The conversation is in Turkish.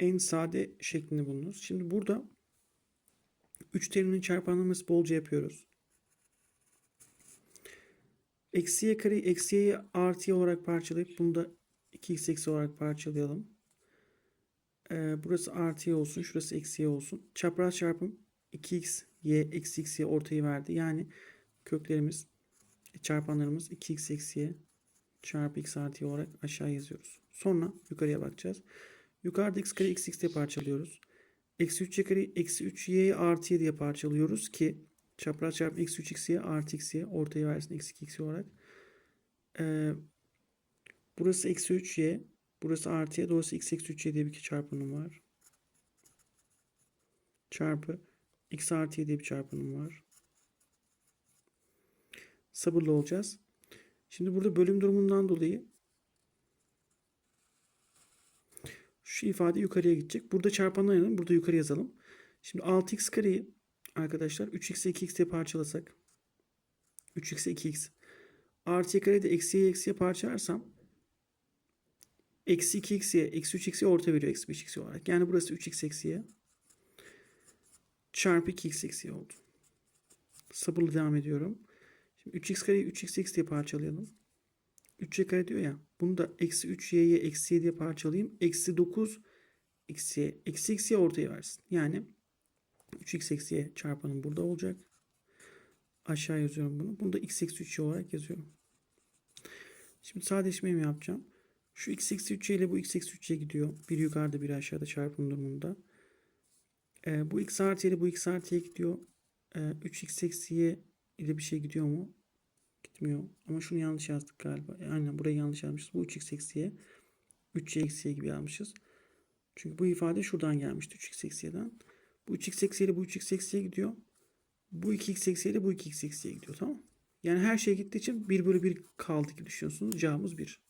en sade şeklini bulunuz. Şimdi burada 3 terimin çarpanlaması bolca yapıyoruz. Eksi y kareyi eksi y'yi artı y olarak parçalayıp bunu da 2x eksi olarak parçalayalım. Ee, burası artı y olsun. Şurası eksi y olsun. Çapraz çarpım 2x y eksi x y ortayı verdi. Yani köklerimiz çarpanlarımız 2x eksi y çarpı x artı y olarak aşağı yazıyoruz. Sonra yukarıya bakacağız. Yukarıda x kare x x diye parçalıyoruz. Eksi 3 y kare eksi 3 y'yi artı y diye parçalıyoruz ki çapraz çarpı eksi 3 x y artı x y ortaya versin eksi 2 x y olarak. Ee, burası eksi 3 y. Burası artı y. Dolayısıyla x eksi 3 y diye bir çarpanım var. Çarpı x artı y diye bir çarpanım var. Sabırlı olacağız. Şimdi burada bölüm durumundan dolayı şu ifade yukarıya gidecek. Burada çarpanlar yazalım. Burada yukarı yazalım. Şimdi 6x kareyi arkadaşlar 3x'e 2x diye parçalasak 3x'e 2x artı kareyi de eksiye eksiye parçalarsam eksi 2x'ye eksi 3x'ye orta veriyor eksi 5x olarak. Yani burası 3x eksiye çarpı 2x eksiye oldu. Sabırlı devam ediyorum. Şimdi 3x kareyi 3x eksi diye parçalayalım. 3y kare diyor ya. Bunu da eksi 3y'ye eksi y diye parçalayayım. Eksi 9 x'ye eksi x'ye ortaya versin. Yani 3x eksi y çarpanım burada olacak. Aşağı yazıyorum bunu. Bunu da x eksi 3y olarak yazıyorum. Şimdi sadeleşmeyi yapacağım? Şu x eksi 3y ile bu x eksi 3y gidiyor. Bir yukarıda bir aşağıda çarpım durumunda. Ee, bu x artı ile bu x artı y gidiyor. Ee, 3x eksi y ile bir şey gidiyor mu? Gitmiyor. Ama şunu yanlış yazdık galiba. E, aynen burayı yanlış yazmışız. Bu 3x eksiye 3y eksiye gibi yazmışız. Çünkü bu ifade şuradan gelmişti. 3x eksiyeden. Bu 3x eksiye bu 3x eksiye gidiyor. Bu 2x eksiye bu 2x eksiye gidiyor. Tamam Yani her şey gittiği için 1 bölü 1 kaldı gibi düşünüyorsunuz. Cevabımız 1.